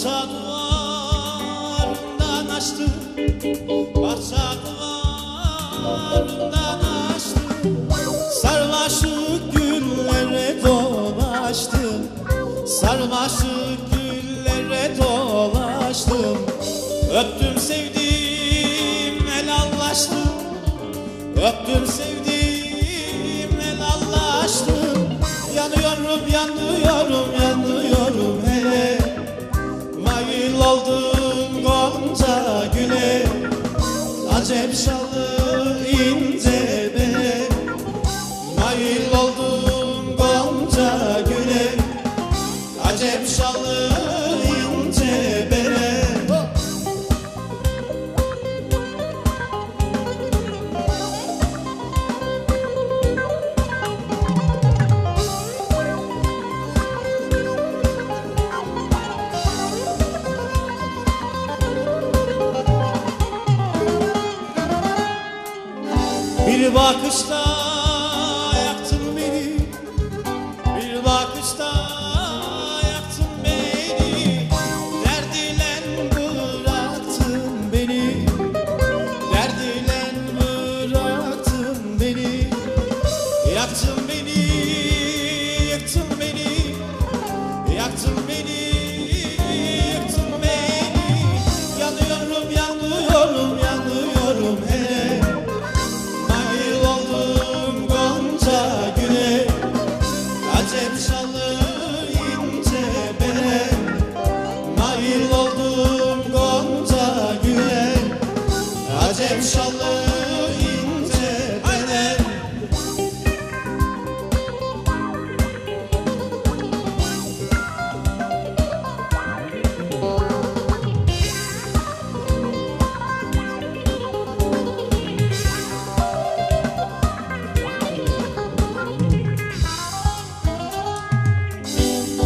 Varsa duvarından açtı Varsa duvarından açtı. Sarmaşık güllere dolaştım Sarmaşık güllere dolaştım Öptüm sevdim helallaştım Öptüm sevdim Oldum gonca güle Acep şalı ince Bir bakışta yaktın beni. Bir bakışta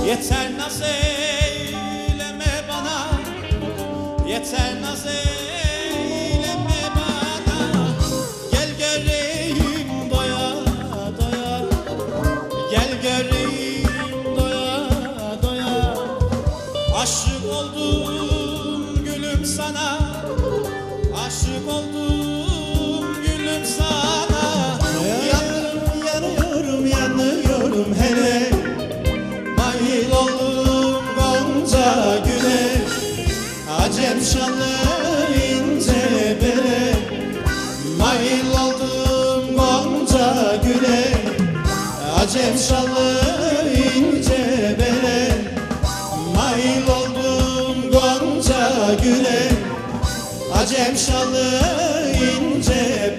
Yeter naz eyleme bana. Yeter naz eyleme bana. Gel göreyim doya doya. Gel göreyim doya doya. Aşık oldum gülüm sana. Aşık oldum Gonca güle Acem şanlı ince bele. Mahil oldum Gonca güle Acem şanlı ince bele. Mahil oldum Gonca güle Acem şanlı ince